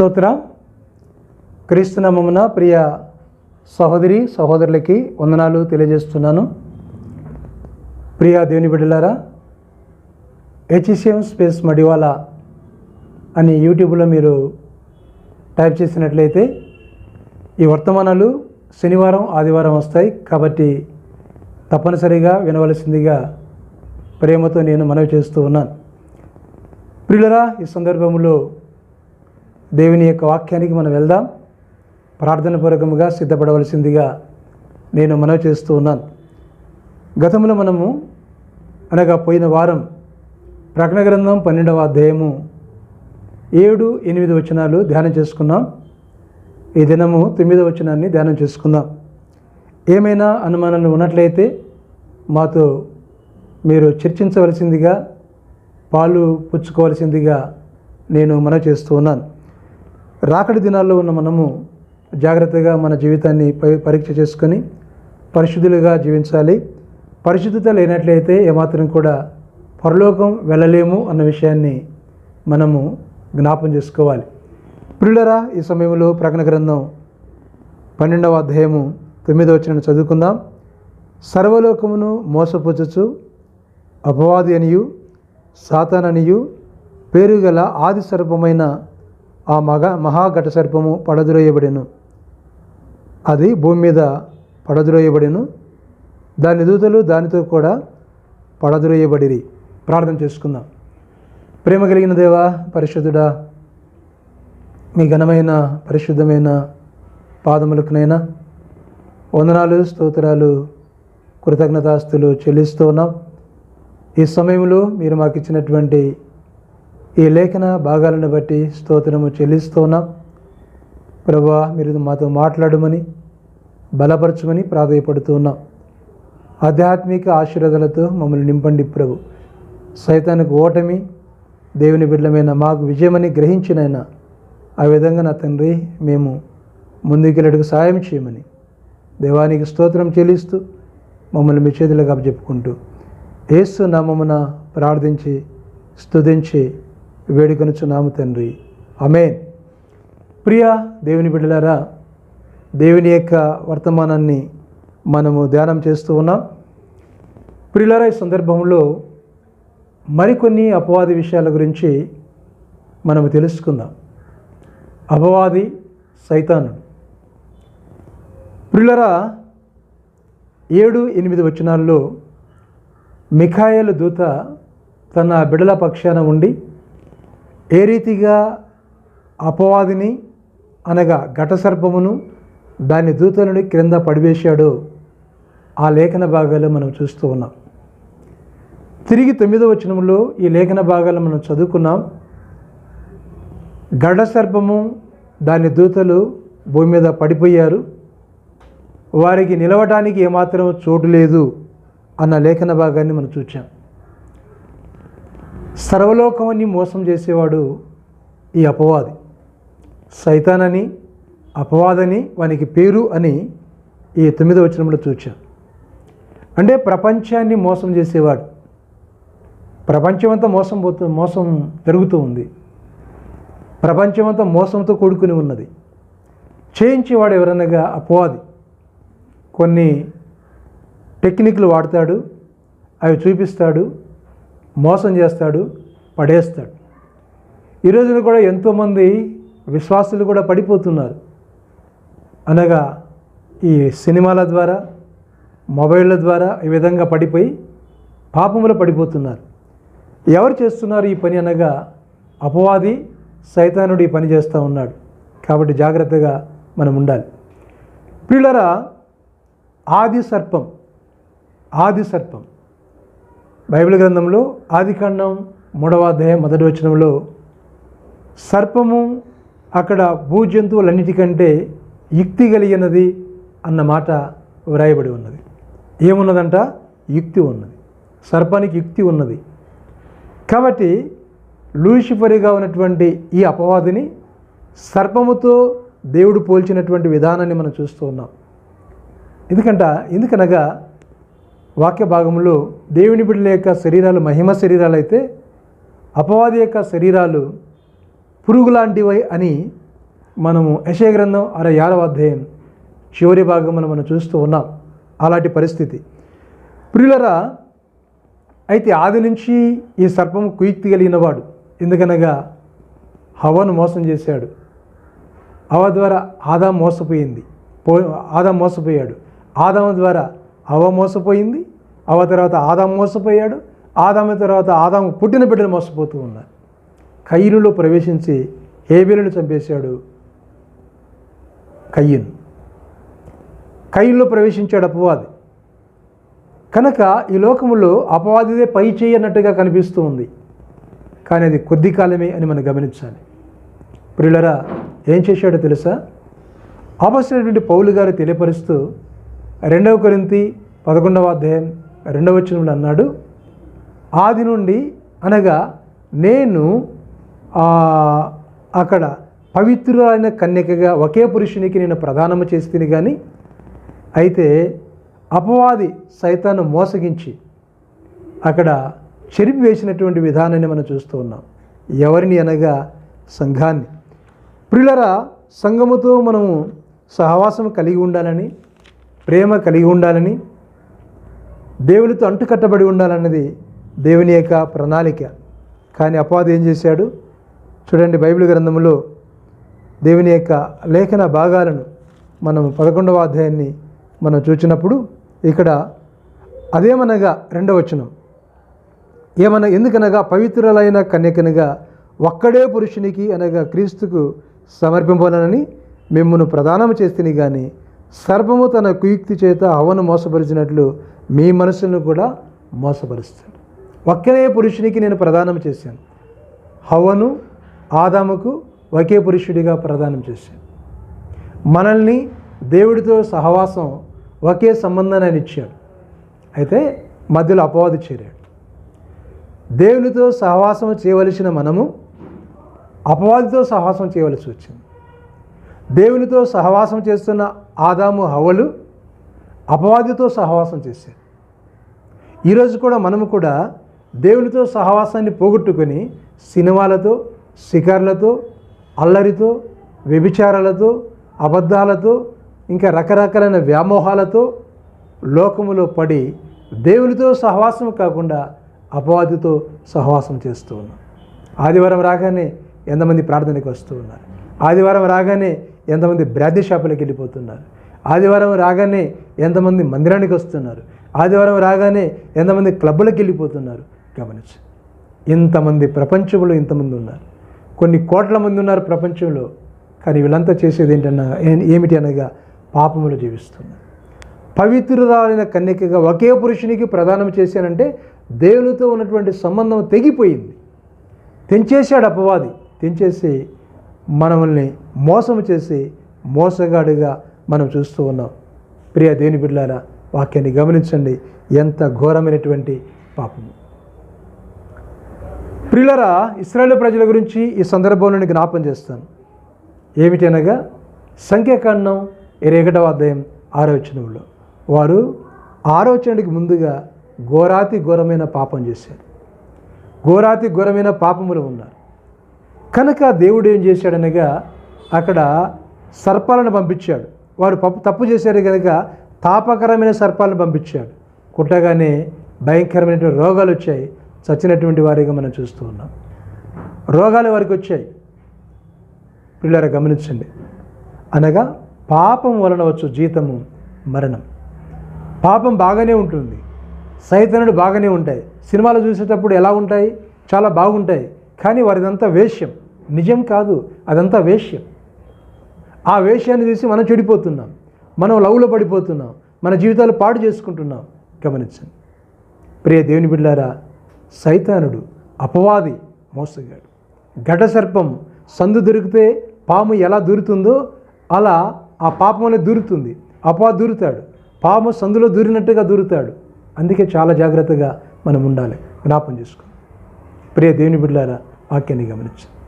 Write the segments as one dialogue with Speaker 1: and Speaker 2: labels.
Speaker 1: స్తోత్ర. క్రీస్తునామమున ప్రియ సహోదరి సహోదరులకి వందనాలు తెలియజేస్తున్నాను. ప్రియ దేవుని బిడ్డలారా హెచ్ఈసిఎం స్పేస్ మడివాల అని యూట్యూబ్లో మీరు టైప్ చేసినట్లయితే ఈ వర్తమానాలు శనివారం ఆదివారం వస్తాయి. కాబట్టి తప్పనిసరిగా వినవలసిందిగా ప్రేమతో నేను మనవి చేస్తూ ఉన్నాను. ప్రియులరా ఈ సందర్భంలో దేవుని యొక్క వాక్యానికి మనం వెళ్దాం. ప్రార్థన పూర్వకముగా సిద్ధపడవలసిందిగా నేను మనవి చేస్తూ ఉన్నాను. గతంలో మనము అనగా పోయిన వారం ప్రకటన గ్రంథం పన్నెండవ అధ్యాయము ఏడు ఎనిమిది వచనాలు ధ్యానం చేసుకున్నాం. ఈ దినము తొమ్మిదవ వచనాన్ని ధ్యానం చేసుకుందాం. ఏమైనా అనుమానాలు ఉన్నట్లయితే మాతో మీరు చర్చించవలసిందిగా పాలు పుచ్చుకోవలసిందిగా నేను మనవి చేస్తూ ఉన్నాను. రాకడి దినాల్లో ఉన్న మనము జాగ్రత్తగా మన జీవితాన్ని పరీక్ష చేసుకొని పరిశుద్ధులుగా జీవించాలి. పరిశుద్ధత లేనట్లయితే ఏమాత్రం కూడా పరలోకం వెళ్ళలేము అన్న విషయాన్ని మనము జ్ఞాపం చేసుకోవాలి. పిల్లరా ఈ సమయంలో ప్రకటన గ్రంథం పన్నెండవ అధ్యాయము తొమ్మిదవ వచ్చిన చదువుకుందాం. సర్వలోకమును మోసపుచ్చుచు అపవాది అనియు సాతాననియు పేరుగల ఆది సర్పమైన ఆ మగ మహాఘట సర్పము పడద్రోయబడెను. అది భూమి మీద పడద్రోయబడెను. దాని దూతలు దానితో కూడా పడద్రోయబడిరి. ప్రార్థన చేసుకుందాం. ప్రేమ కలిగిన దేవా పరిశుద్ధుడా మీ ఘనమైన పరిశుద్ధమైన పాదములకునైనా వందనాలు స్తోత్రాలు కృతజ్ఞతాస్తులు చెల్లిస్తూ ఉన్నాం. ఈ సమయంలో మీరు మాకు ఇచ్చినటువంటి ఈ లేఖన భాగాలను బట్టి స్తోత్రము చెల్లిస్తూ ఉన్నాం ప్రభా మీరు మాతో మాట్లాడమని బలపరచమని ప్రాధాయపడుతున్నాం ఆధ్యాత్మిక ఆశీర్వాదాలతో మమ్మల్ని నింపండి ప్రభు. సైతానికి ఓటమి దేవుని బిడ్డమైన మాకు విజయమని గ్రహించినైనా ఆ విధంగా నా తండ్రి మేము ముందుకెళ్ళడుకు సాయం చేయమని దేవానికి స్తోత్రం చెల్లిస్తూ మమ్మల్ని మీ చేతులుగా చెప్పుకుంటూ ఏసు నామమున ప్రార్థించి స్తుతించి వేడుకొనుచున్నాము తండ్రి. ఆమె ప్రియ దేవుని బిడ్డలారా దేవుని యొక్క వర్తమానాన్ని మనము ధ్యానం చేస్తూ ఉన్నాం. ప్రియులారా ఈ సందర్భంలో మరికొన్ని అపవాది విషయాల గురించి మనము తెలుసుకుందాం. అపవాది సైతానుడు. ప్రియులరా ఏడు ఎనిమిది వచనాల్లో మిఖాయలు దూత తన బిడల పక్షాన ఉండి ఏ రీతిగా అపవాదిని అనగా ఘటసర్పమును దాని దూతలను క్రింద పడివేశాడో ఆ లేఖన భాగాలు మనం చూస్తూ ఉన్నాం. తిరిగి తొమ్మిదో వచనంలో ఈ లేఖన భాగాలు మనం చదువుకున్నాం. గడసర్పము దాని దూతలు భూమి మీద పడిపోయారు. వారికి నిలవటానికి ఏమాత్రం చోటు లేదు అన్న లేఖన భాగాన్ని మనం చూచాం. సర్వలోకమని మోసం చేసేవాడు ఈ అపవాది. సైతానని అపవాదని వానికి పేరు అని ఈ తొమ్మిదో వచనంలో చూచాం. అంటే ప్రపంచాన్ని మోసం చేసేవాడు. ప్రపంచమంతా మోసం పోతూ మోసం జరుగుతూ ఉంది. ప్రపంచమంతా మోసంతో కూడుకుని ఉన్నది. చేయించేవాడు ఎవరనగా అపవాది. కొన్ని టెక్నిక్లు వాడతాడు అవి చూపిస్తాడు మోసం చేస్తాడు పడేస్తాడు. ఈ రోజున కూడా ఎంతోమంది విశ్వాసులు కూడా పడిపోతున్నారు. అనగా ఈ సినిమాల ద్వారా మొబైళ్ళ ద్వారా ఈ విధంగా పడిపోయి పాపములో పడిపోతున్నారు. ఎవరు చేస్తున్నారు ఈ పని అనగా అపవాది సైతానుడు ఈ పని చేస్తూ ఉన్నాడు. కాబట్టి జాగ్రత్తగా మనం ఉండాలి. పిల్లరా ఆది సర్పం ఆది సర్పం. బైబిల్ గ్రంథంలో ఆదికాండం మూడవ అధ్యాయం మొదటి వచనంలో సర్పము అక్కడ భూజంతువులన్నిటికంటే యుక్తి కలిగినది అన్న మాట వ్రాయబడి ఉన్నది. ఏమున్నదంట? యుక్తి ఉన్నది. సర్పానికి యుక్తి ఉన్నది. కాబట్టి లూసిఫరిగా ఉన్నటువంటి ఈ అపవాదిని సర్పముతో దేవుడు పోల్చినటువంటి విధానాన్ని మనం చూస్తూ ఉన్నాం. ఎందుకంట? ఎందుకనగా వాక్య భాగంలో దేవుని బిడ్డల యొక్క శరీరాలు మహిమ శరీరాలు అయితే అపవాది యొక్క శరీరాలు పురుగు లాంటివి అని మనము యశయ గ్రంథం అరవై ఆరవ అధ్యాయం చివరి భాగమును మనం చూస్తూ ఉన్నాం. అలాంటి పరిస్థితి. ప్రియులరా అయితే ఆది నుంచి ఈ సర్పం కుయుక్తి కలిగినవాడు ఎందుకనగా హవను మోసం చేశాడు. హవ ద్వారా ఆదాం మోసపోయింది. పో ఆదాం మోసపోయాడు. ఆదాం ద్వారా అవ మోసపోయింది అవ తర్వాత ఆదాం మోసపోయాడు ఆదాము తర్వాత ఆదాము పుట్టిన బిడ్డలు మోసపోతూ ఉన్నారు. కయ్యనులో ప్రవేశించి హేబేలును చంపేశాడు కయ్యను కయ్యంలో ప్రవేశించాడు అపవాది. కనుక ఈ లోకములో అపవాదిదే పై చేయి అన్నట్టుగా కనిపిస్తూ ఉంది. కానీ అది కొద్ది కాలమే అని మనం గమనించాలి. ప్రియులరా ఏం చేశాడో తెలుసా? ఆపసినటువంటి పౌలు గారు తెలియపరుస్తూ రెండవ కొరింతి పదకొండవ అధ్యాయం రెండవ వచనంలో అన్నాడు ఆది నుండి అనగా నేను అక్కడ పవిత్రులైన కన్యకగా ఒకే పురుషునికి నేను ప్రదానము చేస్తుంది కానీ అయితే అపవాది సైతాన్ని మోసగించి అక్కడ చెరిపి వేసినటువంటి విధానాన్ని మనం చూస్తూ ఉన్నాం. ఎవరిని అనగా సంఘాన్ని. ప్రియులరా సంఘముతో మనము సహవాసం కలిగి ఉండాలని ప్రేమ కలిగి ఉండాలని దేవునితో అంటుకట్టబడి ఉండాలన్నది దేవుని యొక్క ప్రణాళిక. కానీ అపవాది ఏం చేశాడు? చూడండి బైబిల్ గ్రంథంలో దేవుని యొక్క లేఖన భాగాలను మనం పదకొండవ అధ్యాయాన్ని మనం చూచినప్పుడు ఇక్కడ అదేమనగా రెండవ వచనం. ఏమన ఎందుకనగా పవిత్రులైన కన్యకనగా ఒక్కడే పురుషునికి అనగా క్రీస్తుకు సమర్పింపనని మిమ్మను ప్రదానం చేస్తుంది కానీ సర్పము తన కుయుక్తి చేత హవను మోసపరిచినట్లు మీ మనసులను కూడా మోసపరుస్తాడు. ఒక్కనే పురుషునికి నేను ప్రదానం చేశాను. హవను ఆదాముకు ఒకే పురుషుడిగా ప్రదానం చేశాను. మనల్ని దేవుడితో సహవాసం ఒకే సంబంధాన్ని ఆయన ఇచ్చాడు. అయితే మధ్యలో అపవాది చేరాడు. దేవునితో సహవాసం చేయవలసిన మనము అపవాదితో సహవాసం చేయవలసి వచ్చింది. దేవునితో సహవాసం చేస్తున్న ఆదాము హవలు అపవాదితో సహవాసం చేశారు. ఈరోజు కూడా మనము కూడా దేవునితో సహవాసాన్ని పోగొట్టుకొని సినిమాలతో షికార్లతో అల్లరితో వ్యభిచారాలతో అబద్ధాలతో ఇంకా రకరకాలైన వ్యామోహాలతో లోకములో పడి దేవునితో సహవాసం కాకుండా అపవాదితో సహవాసం చేస్తూ ఉన్నాం. ఆదివారం రాగానే ఎంతమంది ప్రార్థనకి వస్తూ ఉన్నారు? ఆదివారం రాగానే ఎంతమంది బ్రాంతి షాపులకు వెళ్ళిపోతున్నారు. ఆదివారం రాగానే ఎంతమంది మందిరానికి వస్తున్నారు. ఆదివారం రాగానే ఎంతమంది క్లబ్బులకు వెళ్ళిపోతున్నారు. గమనించు. ఇంతమంది ప్రపంచంలో ఇంతమంది ఉన్నారు. కొన్ని కోట్ల మంది ఉన్నారు ప్రపంచంలో. కానీ వీళ్ళంతా చేసేది ఏంటన్నా ఏమిటి అనగా పాపములు జీవిస్తున్నారు. పవిత్రురాలైన కన్యకగా ఒకే పురుషునికి ప్రదానం చేశానంటే దేవునితో ఉన్నటువంటి సంబంధం తెగిపోయింది. తెంచేశాడు అపవాది. తెంచేసి మనల్ని మోసం చేసి మోసగాడిగా మనం చూస్తూ ఉన్నాం. ప్రియ దేని బిడ్డారా వాక్యాన్ని గమనించండి. ఎంత ఘోరమైనటువంటి పాపము. ప్రియులరా ఇస్రాయేల్ ప్రజల గురించి ఈ సందర్భంలో నేను జ్ఞాపం చేస్తాను. ఏమిటనగా సంఖ్యాకాండం ఇరవై అధ్యాయం ఆరోచనలో వారు ఆలోచనకి ముందుగా ఘోరాతి ఘోరమైన పాపం చేశారు. ఘోరాతి ఘోరమైన పాపములు ఉన్నారు. కనుక దేవుడు ఏం చేశాడనగా అక్కడ సర్పాలను పంపించాడు. వారు పప్పు తప్పు చేశారు కనుక తాపకరమైన సర్పాలను పంపించాడు. కుట్టగానే భయంకరమైనటువంటి రోగాలు వచ్చాయి. చచ్చినటువంటి వారిగా మనం చూస్తూ ఉన్నాం. రోగాలు వారికి వచ్చాయి? పిల్లర గమనించండి. అనగా పాపం వలన వచ్చు జీతము మరణం. పాపం బాగానే ఉంటుంది. సైతనుడు బాగానే ఉంటాయి. సినిమాలు చూసేటప్పుడు ఎలా ఉంటాయి? చాలా బాగుంటాయి. కానీ వారిదంతా వేష్యం నిజం కాదు అదంతా వేష్యం ఆ వేష్యాన్ని చూసి మనం చెడిపోతున్నాం మనం లవ్లో పడిపోతున్నాం మన జీవితాలు పాడు చేసుకుంటున్నాం. గమనించండి. ప్రియ దేవుని బిడ్డారా సైతానుడు అపవాది మోసగాడు. ఘట సర్పం సందు దొరికితే పాము ఎలా దూరుతుందో అలా ఆ పాపం దూరుతుంది. అపవాది దూరుతాడు. పాము సందులో దూరినట్టుగా దూరుతాడు. అందుకే చాలా జాగ్రత్తగా మనం ఉండాలి. జ్ఞాపం చేసుకో ప్రియ దేవుని బిడ్డారా వాక్యాన్ని గమనించండి.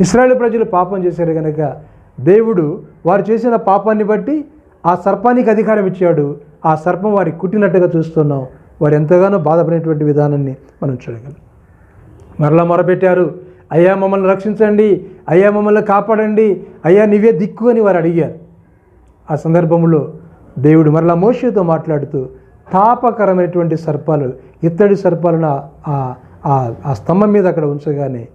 Speaker 1: ఇస్రాయేల్ ప్రజలు పాపం చేశారు కనుక దేవుడు వారు చేసిన పాపాన్ని బట్టి ఆ సర్పానికి అధికారం ఇచ్చాడు. ఆ సర్పం వారికి కుట్టినట్టుగా చూస్తున్నాం. వారు ఎంతగానో బాధపడినటువంటి విధానాన్ని మనం చూడగలం. మరలా మొరపెట్టారు. అయ్యా మమ్మల్ని రక్షించండి. అయ్యా మమ్మల్ని కాపాడండి. అయ్యా నీవే దిక్కు అని వారు అడిగారు. ఆ సందర్భంలో దేవుడు మరలా మోషితో మాట్లాడుతూ తాపకరమైనటువంటి సర్పాలు ఇత్తడి సర్పాలను ఆ- ఆ స్తంభం మీద అక్కడ ఉంచగానే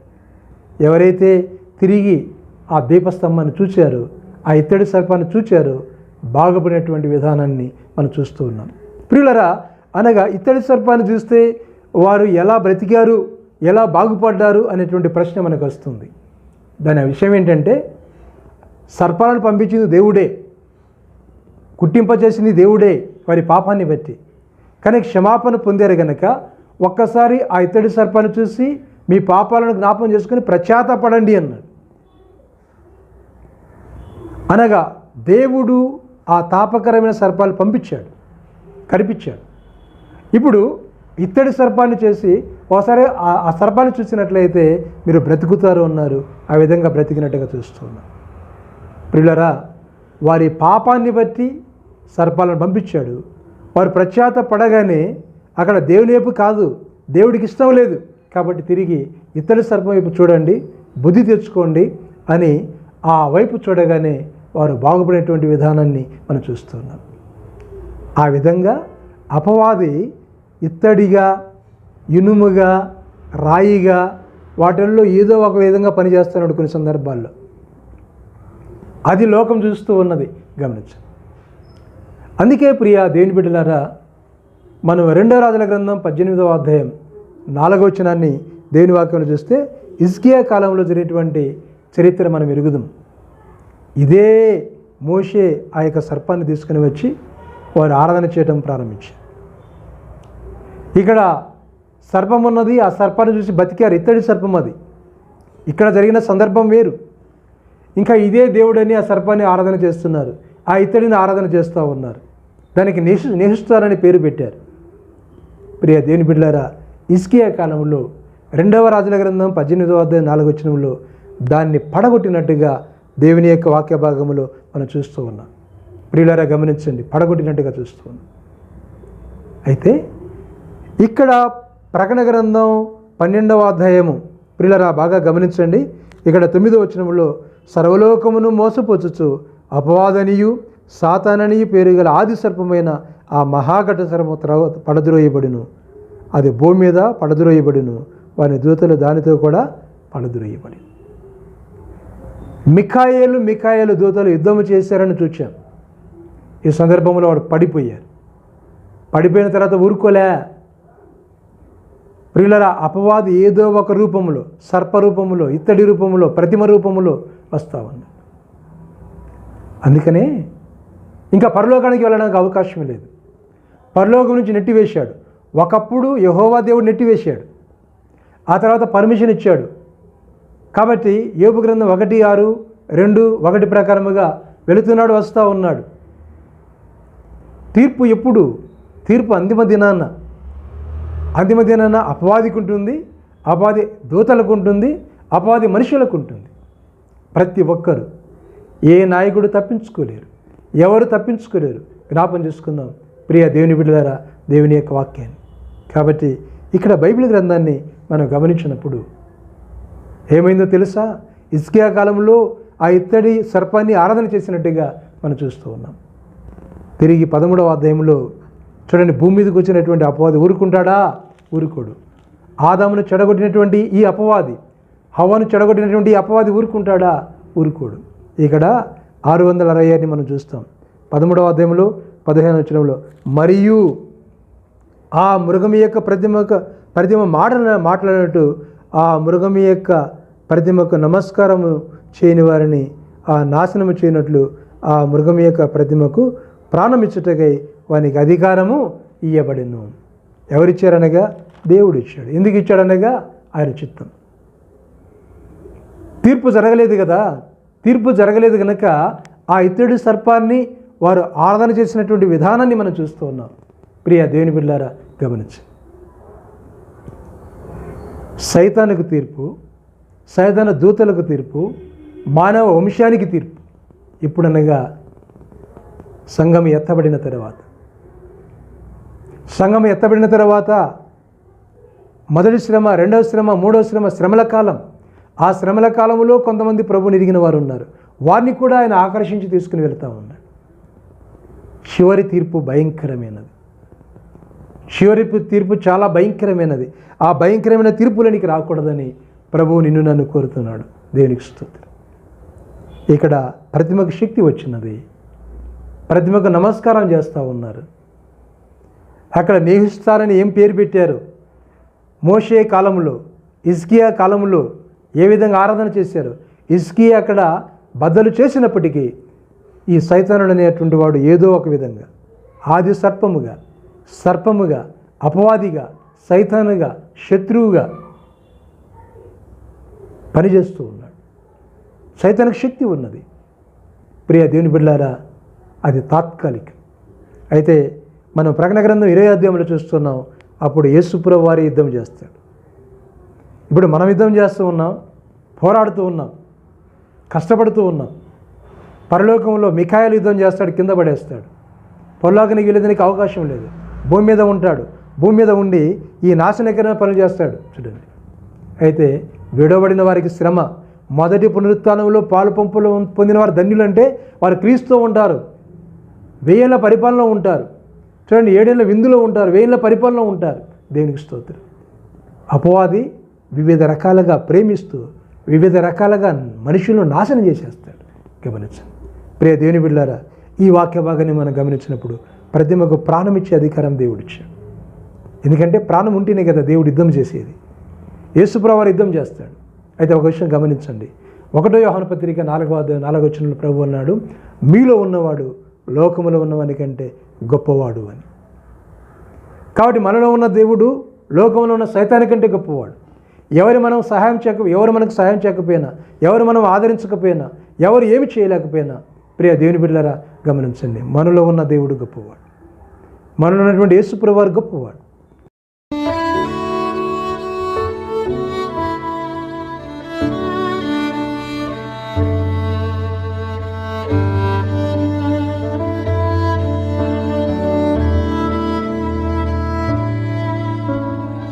Speaker 1: ఎవరైతే తిరిగి ఆ దీపస్తంభాన్ని చూచారో ఆ ఇత్తడి సర్పాన్ని చూచారో బాగుపడినటువంటి విధానాన్ని మనం చూస్తూ ఉన్నాం. ప్రియులరా అనగా ఇత్తడి సర్పాన్ని చూస్తే వారు ఎలా బ్రతికారు ఎలా బాగుపడ్డారు అనేటువంటి ప్రశ్న మనకు వస్తుంది. దాని విషయం ఏంటంటే సర్పాలను పంపించింది దేవుడే కుట్టింపచేసింది దేవుడే వారి పాపాన్ని బట్టి. కానీ క్షమాపణ పొందారు గనక ఒక్కసారి ఆ ఇత్తడి సర్పాన్ని చూసి మీ పాపాలను జ్ఞాపం చేసుకుని ప్రచాతపడండి అన్నాడు. అనగా దేవుడు ఆ తాపకరమైన సర్పాలు పంపించాడు కనిపించాడు. ఇప్పుడు ఇత్తడి సర్పాన్ని చేసి ఒకసారి ఆ- సర్పాన్ని చూసినట్లయితే మీరు బ్రతుకుతారు అన్నారు. ఆ విధంగా బ్రతికినట్టుగా చూస్తున్నారు ప్రియులరా వారి పాపాన్ని బట్టి సర్పాలను పంపించాడు. వారు ప్రఖ్యాత పడగానే అక్కడ దేవుని వైపు కాదు దేవుడికి ఇష్టం లేదు. కాబట్టి తిరిగి ఇతడి సర్పం వైపు చూడండి బుద్ధి తెచ్చుకోండి అని ఆ వైపు చూడగానే వారు బాగుపడేటువంటి విధానాన్ని మనం చూస్తున్నాం. ఆ విధంగా అపవాది ఇత్తడిగా ఇనుముగా రాయిగా వాటిల్లో ఏదో ఒక విధంగా పనిచేస్తున్నాడు కొన్ని సందర్భాల్లో అది లోకం చూస్తూ ఉన్నది. గమనించండి. అందుకే ప్రియా దేని బిడ్డలారా మనం రెండో రాజుల గ్రంథం పద్దెనిమిదవ అధ్యాయం నాలుగవచనాన్ని దేవుని వాక్యంలో చూస్తే ఇస్కియా కాలంలో జరిగేటువంటి చరిత్ర మనం ఎరుగుదాం. ఇదే మోషే ఆ యొక్క సర్పాన్ని తీసుకుని వచ్చి వారు ఆరాధన చేయడం ప్రారంభించారు. ఇక్కడ సర్పం ఉన్నది ఆ సర్పాన్ని చూసి బతికారు. ఇత్తడి సర్పం అది. ఇక్కడ జరిగిన సందర్భం వేరు. ఇంకా ఇదే దేవుడని ఆ సర్పాన్ని ఆరాధన చేస్తున్నారు. ఆ ఇత్తడిని ఆరాధన చేస్తూ ఉన్నారు. దానికి నేహి నేహిస్తారని పేరు పెట్టారు. ప్రియ దేవుని బిడ్డారా ఇస్కియా కాలంలో రెండవ రాజుల గ్రంథం పద్దెనిమిదవ అధ్యాయం నాలుగు వచనంలో దాన్ని పడగొట్టినట్టుగా దేవుని యొక్క వాక్య భాగంలో మనం చూస్తూ ఉన్నాం. ప్రియులారా గమనించండి. పడగొట్టినట్టుగా చూస్తూ ఉన్నాం. అయితే ఇక్కడ ప్రకటన గ్రంథం పన్నెండవ అధ్యాయము ప్రియులరా బాగా గమనించండి. ఇక్కడ తొమ్మిదో వచనంలో సర్వలోకమును మోసపోచుచు అపవాదనియు సాతాననియు పేరు గల ఆది సర్పమైన ఆ మహాఘట సర్పము త్రవ పడద్రోయబడును. అది భూమి మీద పడద్రోయబడును. వారి దూతలు దానితో కూడా పడద్రోయబడి. మిఖాయేలు మిఖాయేలు దూతలు యుద్ధము చేశారని చూచాం. ఈ సందర్భంలో వాడు పడిపోయారు. పడిపోయిన తర్వాత ఊరుకోలే. ప్రియులరా అపవాది ఏదో ఒక రూపంలో సర్పరూపంలో ఇత్తడి రూపంలో ప్రతిమ రూపంలో వస్తూ ఉంది. అందుకనే ఇంకా పరలోకానికి వెళ్ళడానికి అవకాశం లేదు. పరలోకం నుంచి నెట్టివేశాడు. ఒకప్పుడు యహోవా దేవుడు నెట్టివేశాడు. ఆ తర్వాత పర్మిషన్ ఇచ్చాడు. కాబట్టి యోపు గ్రంథం ఒకటి ఆరు రెండు ఒకటి ప్రకారముగా వెళుతున్నాడు వస్తూ ఉన్నాడు. తీర్పు ఎప్పుడు? తీర్పు అంతిమ దినాన్న అంతిమ దినాన అపవాదికి ఉంటుంది అపవాది దూతలకు ఉంటుంది అపవాది మనుషులకు ఉంటుంది. ప్రతి ఒక్కరు ఏ నాయకుడు తప్పించుకోలేరు. ఎవరు తప్పించుకోలేరు? జ్ఞాపం చేసుకుందాం. ప్రియ దేవుని బిడ్డలారా దేవుని యొక్క వాక్యాన్ని. కాబట్టి ఇక్కడ బైబిల్ గ్రంథాన్ని మనం గమనించినప్పుడు ఏమైందో తెలుసా? ఇస్కియా కాలంలో ఆ ఇత్తడి సర్పాన్ని ఆరాధన చేసినట్టుగా మనం చూస్తూ ఉన్నాం. తిరిగి పదమూడవ అధ్యాయంలో చూడండి భూమి మీదకి వచ్చినటువంటి అపవాది ఊరుకుంటాడా? ఊరుకోడు. ఆదామును చెడగొట్టినటువంటి ఈ అపవాది హవాను చెడగొట్టినటువంటి ఈ అపవాది ఊరుకుంటాడా? ఊరుకోడు. ఇక్కడ ఆరు వందల అరవై ఆరుని మనం చూస్తాం. పదమూడవ అధ్యాయంలో పదిహేను వచ్చినంలో మరియు ఆ మృగం యొక్క ప్రతిమ యొక్క- ప్రతిమ మాట మాట్లాడినట్టు ఆ మృగం యొక్క ప్రతిమకు నమస్కారము చేయని వారిని ఆ నాశనము చేయనట్లు ఆ మృగం యొక్క ప్రతిమకు ప్రాణమిచ్చుటకై వానికి అధికారము ఇయ్యబడిను. ఎవరిచ్చారనగా? దేవుడు ఇచ్చాడు ఎందుకు ఇచ్చాడనగా? ఆయన చిత్తం. తీర్పు జరగలేదు కదా? తీర్పు జరగలేదు కనుక ఆ ఇత్తడి సర్పాన్ని వారు ఆరాధన చేసినటువంటి విధానాన్ని మనం చూస్తూ ఉన్నాం. ప్రియ దేవుని బిడ్డారా గమనించు. సైతానికి తీర్పు సైతాన దూతలకు తీర్పు మానవ వంశానికి తీర్పు. ఇప్పుడనగా సంఘం ఎత్తబడిన తర్వాత. సంఘం ఎత్తబడిన తర్వాత మొదటి శ్రమ రెండవ శ్రమ మూడవ శ్రమ శ్రమల కాలం. ఆ శ్రమల కాలంలో కొంతమంది ప్రభుని ఎరిగిన వారు ఉన్నారు. వారిని కూడా ఆయన ఆకర్షించి తీసుకుని వెళ్తూ ఉన్నాడు చివరి తీర్పు భయంకరమైనది. చివరి తీర్పు చాలా భయంకరమైనది. ఆ భయంకరమైన తీర్పులోనికి రాకూడదని ప్రభువు నిన్ను నన్ను కోరుతున్నాడు. దేవునికి స్తోత్రం. ఇక్కడ ప్రతిమకు శక్తి వచ్చినది. ప్రతిమకు నమస్కారం చేస్తూ ఉన్నారు. అక్కడ నేహిస్తారని ఏం పేరు పెట్టారు? మోషే కాలంలో ఇస్కియా కాలంలో ఏ విధంగా ఆరాధన చేశారు? ఇస్కియా అక్కడ బద్దలు చేసినప్పటికీ ఈ సైతానుడు అనేటువంటి వాడు ఏదో ఒక విధంగా ఆది సర్పముగా సర్పముగా అపవాదిగా సైతానుగా శత్రువుగా పనిచేస్తూ ఉన్నాడు. సైతానికి శక్తి ఉన్నది. ప్రియ దేవుని బిడ్డారా అది తాత్కాలికం. అయితే మనం ప్రకటన గ్రంథం ఇరవై అధ్యాయంలో చూస్తున్నాం. అప్పుడు యేసుప్రభు వారి యుద్ధం చేస్తాడు. ఇప్పుడు మనం యుద్ధం చేస్తూ ఉన్నాం పోరాడుతూ ఉన్నాం కష్టపడుతూ ఉన్నాం. పరలోకంలో మిఖాయిలు యుద్ధం చేస్తాడు కింద పడేస్తాడు. పొల్లాకనికి వెళ్ళేదానికి అవకాశం లేదు. భూమి మీద ఉంటాడు. భూమి మీద ఉండి ఈ నాశనకరమైన పనులు చేస్తాడు. చూడండి. అయితే విడవబడిన వారికి శ్రమ. మొదటి పునరుత్నంలో పాలు పంపులు పొందిన వారు ధన్యులంటే వారు క్రీస్తు ఉంటారు. వెయ్యేళ్ళ పరిపాలనలో ఉంటారు. చూడండి ఏడేళ్ళ విందులో ఉంటారు. వెయ్యేళ్ళ పరిపాలనలో ఉంటారు. దేవునికి స్తోత్రం. అపవాది వివిధ రకాలుగా ప్రేమిస్తూ వివిధ రకాలుగా మనుషులను నాశనం చేసేస్తాడు. గమనించండి. ప్రియ దేవుని బిళ్ళారా ఈ వాక్య భాగాన్ని మనం గమనించినప్పుడు ప్రతిమకు ప్రాణం ఇచ్చే అధికారం దేవుడిచ్చాడు. ఎందుకంటే ప్రాణం ఉంటేనే కదా దేవుడు యుద్ధం చేసేది. యేసుప్రవారు యుద్ధం చేస్తాడు. అయితే ఒక విషయం గమనించండి. ఒకటో యోహన పత్రిక నాలుగవ నాలుగో వచ్చిన ప్రభు అన్నాడు మీలో ఉన్నవాడు లోకములో ఉన్నవాని కంటే గొప్పవాడు అని. కాబట్టి మనలో ఉన్న దేవుడు లోకంలో ఉన్న సైతానికంటే గొప్పవాడు. ఎవరు మనం సహాయం చేయక ఎవరు మనకు సహాయం చేయకపోయినా ఎవరు మనం ఆదరించకపోయినా ఎవరు ఏమి చేయలేకపోయినా ప్రియ దేవుని బిడ్డలారా గమనించండి. మనలో ఉన్న దేవుడు గొప్పవాడు. మనలో ఉన్నటువంటి యేసుప్రవారు గొప్పవాడు.